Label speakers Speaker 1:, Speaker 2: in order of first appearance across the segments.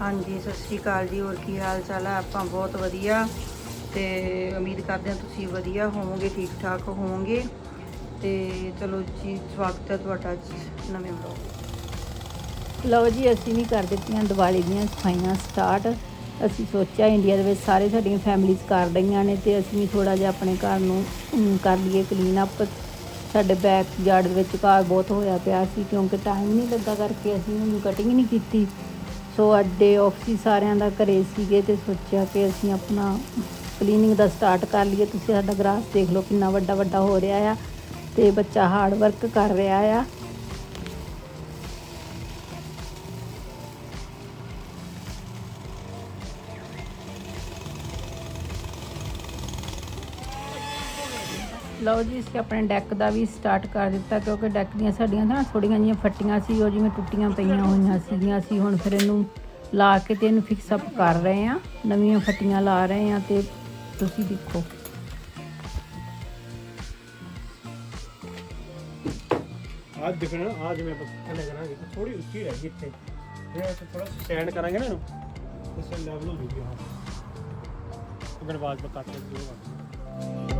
Speaker 1: ਹਾਂਜੀ, ਸਤਿ ਸ਼੍ਰੀ ਅਕਾਲ ਜੀ। ਹੋਰ ਕੀ ਹਾਲ ਚਾਲ ਆ? ਆਪਾਂ ਬਹੁਤ ਵਧੀਆ ਤੇ ਉਮੀਦ ਕਰਦੇ ਹਾਂ ਤੁਸੀਂ ਵਧੀਆ ਹੋਵੋਗੇ ਠੀਕ ਠਾਕ ਹੋਵੋਗੇ। ਤੇ ਚਲੋ ਜੀ, ਸਵਾਗਤ ਹੈ ਤੁਹਾਡਾ ਅੱਜ ਨਵੇਂ ਵਲੋਗ
Speaker 2: ਲਓ ਜੀ, ਅਸੀਂ ਵੀ ਕਰ ਦਿੱਤੀਆਂ ਦੀਵਾਲੀ ਦੀਆਂ ਸਫਾਈਆਂ ਸਟਾਰਟ। ਅਸੀਂ ਸੋਚਿਆ ਇੰਡੀਆ ਦੇ ਵਿੱਚ ਸਾਰੇ ਸਾਡੀਆਂ ਫੈਮਿਲੀਜ਼ ਕਰ ਰਹੀਆਂ ਨੇ ਤੇ ਅਸੀਂ ਵੀ ਥੋੜਾ ਜਿਹਾ ਆਪਣੇ ਘਰ ਨੂੰ ਕਰ ਲਈਏ ਕਲੀਨ ਅਪ ਸਾਡੇ ਬੈਕ ਯਾਰਡ ਦੇ ਵਿੱਚ ਘਾਹ ਬਹੁਤ ਹੋਇਆ ਪਿਆ ਸੀ, ਕਿਉਂਕਿ ਟਾਈਮ ਨਹੀਂ ਲੱਗਾ ਕਰਕੇ ਅਸੀਂ ਉਹਨੂੰ ਕਟਿੰਗ ਨਹੀਂ ਕੀਤੀ। ਸੋ ਅੱਜ ਡੇ ਸਾਰਿਆਂ ਦਾ ਘਰੇ ਸੀਗੇ ਤੇ ਸੋਚਿਆ ਕਿ ਅਸੀਂ ਆਪਣਾ ਕਲੀਨਿੰਗ ਦਾ ਸਟਾਰਟ ਕਰ ਲਈਏ। ਤੁਸੀਂ ਸਾਡਾ ਗ੍ਰਾਸ ਦੇਖ ਲਓ ਕਿੰਨਾ ਵੱਡਾ ਵੱਡਾ ਹੋ ਰਿਹਾ ਆ ਤੇ ਬੱਚਾ ਹਾਰਡ ਵਰਕ ਕਰ ਰਿਹਾ ਆ। ਲਓ ਜੀ ਅਸੀਂ ਆਪਣੇ ਡੈਕ ਦਾ ਵੀ ਸਟਾਰਟ ਕਰ ਦਿੱਤਾ, ਕਿਉਂਕਿ ਡੈਕ ਦੀਆਂ ਸਾਡੀਆਂ ਨਾ ਥੋੜੀਆਂ ਜੀਆਂ ਫੱਟੀਆਂ ਸੀ, ਉਹ ਜਿਵੇਂ ਟੁੱਟੀਆਂ ਪਈਆਂ ਹੋਈਆਂ ਸੀਗੀਆਂ ਅਸੀਂ ਹੁਣ ਫਿਰ ਇਹਨੂੰ ਲਾ ਕੇ ਤੇ ਇਹਨੂੰ ਫਿਕਸ ਅਪ ਕਰ ਰਹੇ ਆ ਨਵੀਆਂ ਫੱਟੀਆਂ ਲਾ ਰਹੇ ਆ ਤੇ ਤੁਸੀਂ ਦੇਖੋ।
Speaker 3: ਆ ਦੇਖਣਾ ਆ ਜਿਵੇਂ ਆਪਾਂ ਥੱਲੇ ਕਰਾਂਗੇ ਤਾਂ ਥੋੜੀ ਉੱਚੀ ਰਹਿ ਗਈ ਇੱਥੇ। ਜੇ ਆਪਾਂ ਥੋੜਾ ਸਟੈਂਡ ਕਰਾਂਗੇ ਨਾ ਇਹਨੂੰ ਇਸ ਲੈਵਲ ਹੋ ਜੂਗੀ, ਹਾਂ। ਅਗਰ ਆਵਾਜ਼ ਬਕਾ ਕੇ ਜੂਗਾ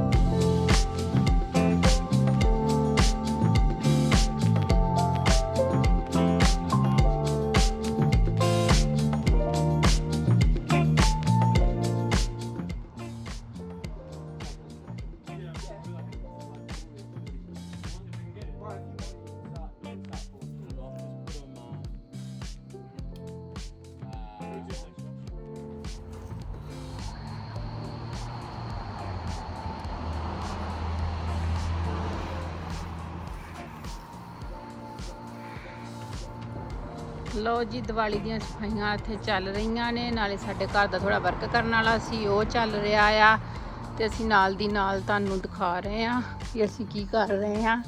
Speaker 2: ਲਓ ਜੀ, ਦੀਵਾਲੀ ਦੀਆਂ ਸਫਾਈਆਂ ਇੱਥੇ ਚੱਲ ਰਹੀਆਂ ਨੇ। ਨਾਲੇ ਸਾਡੇ ਘਰ ਦਾ ਥੋੜਾ ਵਰਕ ਕਰਨ ਵਾਲਾ ਸੀ, ਉਹ ਚੱਲ ਰਿਹਾ ਆ। ਤੇ ਅਸੀਂ ਨਾਲ ਦੀ ਨਾਲ ਤੁਹਾਨੂੰ ਦਿਖਾ ਰਹੇ ਆ ਕਿ ਅਸੀਂ ਕੀ ਕਰ ਰਹੇ ਆ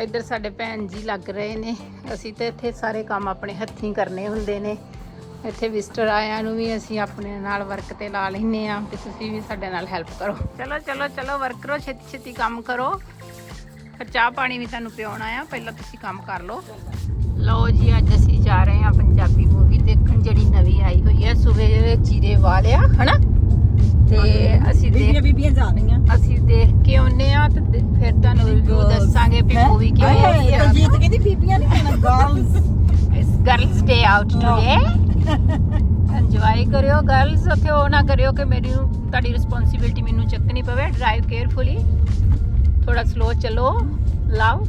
Speaker 2: ਇੱਧਰ ਸਾਡੇ ਭੈਣ ਜੀ ਲੱਗ ਰਹੇ ਨੇ। ਅਸੀਂ ਤੇ ਇੱਥੇ ਸਾਰੇ ਕੰਮ ਆਪਣੇ ਹੱਥੀਂ ਕਰਨੇ ਹੁੰਦੇ ਨੇ। ਇੱਥੇ ਵਿਜ਼ਟਰ ਆਇਆਂ ਨੂੰ ਵੀ ਅਸੀਂ ਆਪਣੇ ਨਾਲ ਵਰਕ ਤੇ ਲਾ ਲੈਨੇ ਆ ਤੇ ਤੁਸੀਂ ਵੀ ਸਾਡੇ ਨਾਲ ਹੈਲਪ ਕਰੋ। ਚਲੋ ਚਲੋ ਚਲੋ ਵਰਕਰੋ ਛੇਤੀ ਛੇਤੀ ਕੰਮ ਕਰੋ। ਫਿਰ ਚਾਹ ਪਾਣੀ ਵੀ ਤੁਹਾਨੂੰ ਪਿਉਣਾ ਆ। ਪਹਿਲਾਂ ਤੁਸੀਂ ਕੰਮ ਕਰ ਲਓ। ਲਓ ਜੀ ਅੱਜ ਅਸੀਂ ਜਾ ਰਹੇ ਹਾਂ ਪੰਜਾਬੀ ਮੂਵੀ ਦੇਖਣ ਜਿਹੜੀ ਨਵੀਂ ਆਈ ਹੋਈ ਹੈ ਸੂਬੇ ਚੀਰੇ ਵਾਲਿਆ ਹਨਾ? ਤੇ ਅਸੀਂ ਦੇਖ
Speaker 1: ਬੀਬੀਆਂ ਜਾ ਰਹੀਆਂ।
Speaker 2: ਅਸੀਂ ਦੇਖ ਕੇ ਆਉਨੇ ਆ ਤੇ ਫਿਰ ਤੁਹਾਨੂੰ ਰਿਵਿਊ ਦੱਸਾਂਗੇ ਵੀ ਮੂਵੀ ਕਿਵੇਂ ਹੈ
Speaker 1: ਕਹਿੰਦੀ ਬੀਬੀਆਂ ਨਹੀਂ ਕਹਿਣਾ ਗਰਲਸ
Speaker 2: ਇਸ girls day out today enjoy ਕਰਿਓ ਗਰਲਸ ਉੱਥੇ ਉਹ ਨਾ ਕਰਿਓ ਕਿ ਮੇਰੀ ਤੁਹਾਡੀ ਰਿਸਪੌਂਸਿਬਿਲਟੀ ਮੈਨੂੰ ਚੱਕਣੀ ਪਵੇ ਡਰਾਈਵ ਕੇਅਰਫੁਲੀ ਥੋੜਾ ਸਲੋ ਚਲੋ। ਲਵ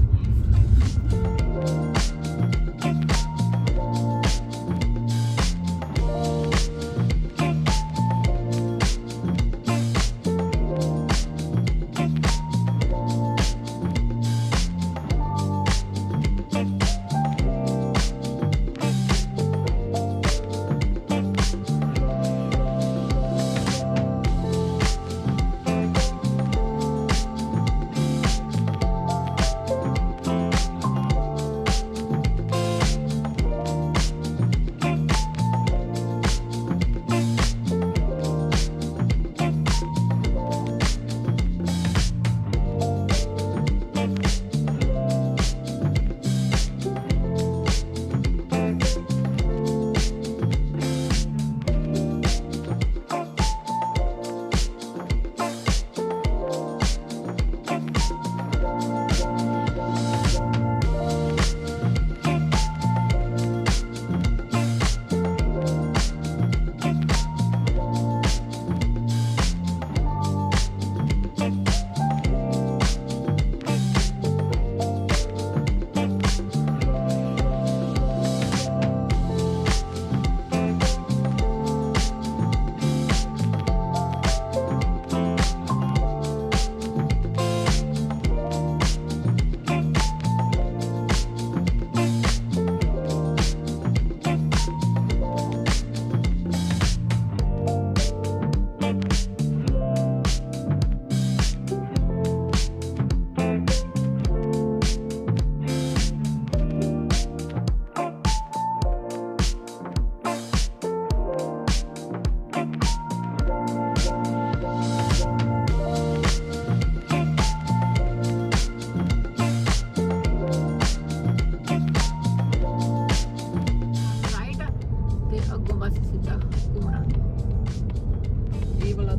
Speaker 2: ਵਾਲਾ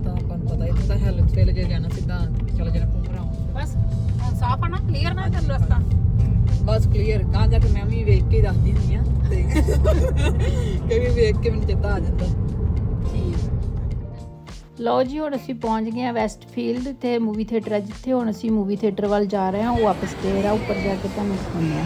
Speaker 2: ਬਸ
Speaker 4: ਕਲੀਅਰ ਨਾ ਕਰ ਰਸਤਾ। ਬਸ ਕਲੀਅਰ ਕਾਂ ਜਾ ਕੇ ਮੈਂ ਵੀ ਵੇਖ ਕੇ ਦੱਸਦੀ ਹੁੰਦੀ ਆ ਤੇ
Speaker 2: ਲਓ ਜੀ ਹੁਣ ਅਸੀਂ ਪਹੁੰਚ ਗਏ ਆ ਵੈਸਟਫੀਲਡ ਤੇ ਮੂਵੀ ਥੀਏਟਰ ਜਿੱਥੇ ਹੁਣ ਅਸੀਂ ਮੂਵੀ ਥੀਏਟਰ ਵੱਲ ਜਾ ਰਹੇ ਹਾਂ ਉਹ ਵਾਪਸ ਫੇਰ ਆ ਉੱਪਰ ਜਾ ਕੇ ਤੁਹਾਨੂੰ ਦਿਖਾਉਂਦੇ
Speaker 5: ਆ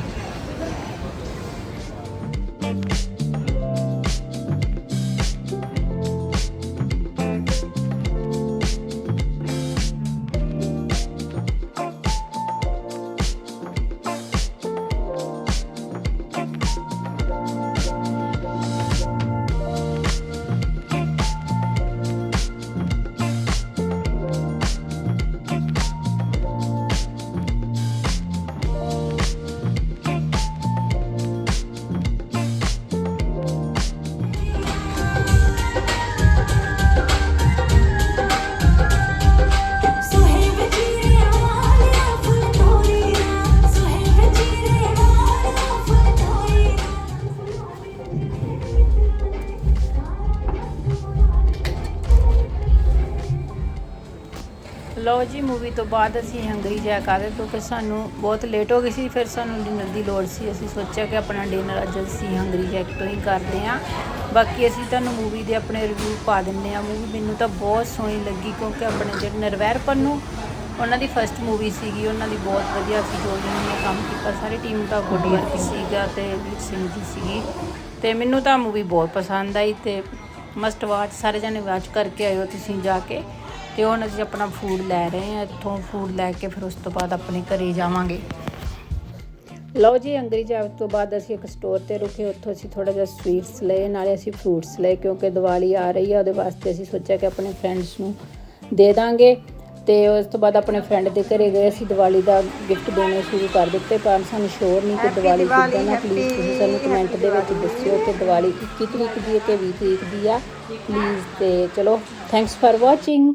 Speaker 2: ਲਓ ਜੀ ਮੂਵੀ ਤੋਂ ਬਾਅਦ ਅਸੀਂ ਹੰਗਰੀ ਜਾ ਕਰ ਰਹੇ ਕਿਉਂਕਿ ਸਾਨੂੰ ਬਹੁਤ ਲੇਟ ਹੋ ਗਈ ਸੀ ਫਿਰ ਸਾਨੂੰ ਡਿਨਰ ਦੀ ਲੋੜ ਸੀ। ਅਸੀਂ ਸੋਚਿਆ ਕਿ ਆਪਣਾ ਡਿਨਰ ਅੱਜ ਅਸੀਂ ਹੰਗਰੀ ਜੈਕ ਤੋਂ ਹੀ ਕਰਦੇ ਹਾਂ। ਬਾਕੀ ਅਸੀਂ ਤੁਹਾਨੂੰ ਮੂਵੀ ਦੇ ਆਪਣੇ ਰਿਵਿਊ ਪਾ ਦਿੰਦੇ ਹਾਂ। ਮੂਵੀ ਮੈਨੂੰ ਤਾਂ ਬਹੁਤ ਸੋਹਣੀ ਲੱਗੀ ਕਿਉਂਕਿ ਆਪਣੇ ਜਿਹੜੇ ਨਰਵੈਰ ਪੰਨੂ ਉਹਨਾਂ ਦੀ ਫਰਸਟ ਮੂਵੀ ਸੀਗੀ ਉਹਨਾਂ ਦੀ ਬਹੁਤ ਵਧੀਆ ਸੀ। ਜੋ ਜਿਹਨਾਂ ਨੇ ਕੰਮ ਕੀਤਾ ਸਾਰੀ ਟੀਮ ਦਾ ਗੁੱਡ ਵਰਕ ਸੀਗਾ ਤੇ ਵੀਰ ਸਿੰਘ ਜੀ ਸੀਗੀ। ਤੇ ਮੈਨੂੰ ਤਾਂ ਮੂਵੀ ਬਹੁਤ ਪਸੰਦ ਆਈ ਤੇ ਮਸਟ ਵਾਚ ਸਾਰੇ ਜਣੇ ਵਾਚ ਕਰਕੇ ਆਇਓ ਤੁਸੀਂ ਜਾ ਕੇ। ਤੇ ਹੁਣ ਅਸੀਂ ਆਪਣਾ ਫੂਡ ਲੈ ਰਹੇ ਹਾਂ ਇੱਥੋਂ ਫੂਡ ਲੈ ਕੇ ਫਿਰ ਉਸ ਤੋਂ ਬਾਅਦ ਆਪਣੇ ਘਰੇ ਜਾਵਾਂਗੇ। ਲਓ ਜੀ ਅੰਗਰੀ ਜਾਵ ਤੋਂ ਬਾਅਦ ਅਸੀਂ ਇੱਕ ਸਟੋਰ ਤੇ ਰੁਕੇ ਉੱਥੋਂ ਅਸੀਂ ਥੋੜਾ ਜਿਹਾ ਸਵੀਟਸ ਲਏ ਨਾਲੇ ਅਸੀਂ ਫਰੂਟਸ ਲਏ ਕਿਉਂਕਿ ਦੀਵਾਲੀ ਆ ਰਹੀ ਹੈ ਉਹਦੇ ਵਾਸਤੇ ਅਸੀਂ ਸੋਚਿਆ ਕਿ ਆਪਣੇ ਫਰੈਂਡਸ ਨੂੰ ਦੇ ਦਾਂਗੇ। ਤੇ ਉਸ ਤੋਂ ਬਾਅਦ ਆਪਣੇ ਫਰੈਂਡ ਦੇ ਘਰੇ ਗਏ ਅਸੀਂ ਦੀਵਾਲੀ ਦਾ ਗਿਫਟ ਦੇਣੇ ਸ਼ੁਰੂ ਕਰ ਦਿੱਤੇ ਪਰ ਸਾਨੂੰ ਸ਼ੋਰ ਨਹੀਂ ਕਿ ਦੀਵਾਲੀ ਕਿੱਦਾਂ ਨਾ ਪਲੀਜ਼ ਤੁਸੀਂ ਸਾਨੂੰ ਕਮੈਂਟ ਦੇ ਵਿੱਚ ਦੱਸਿਓ ਕਿ ਦੀਵਾਲੀ 21 ਤਰੀਕ ਦੀ ਹੈ ਕਿ 20 ਤਰੀਕ ਦੀ ਆ। ਪਲੀਜ਼ ਤੇ ਚਲੋ ਥੈਂਕਸ ਫਾਰ ਵਾਚਿੰਗ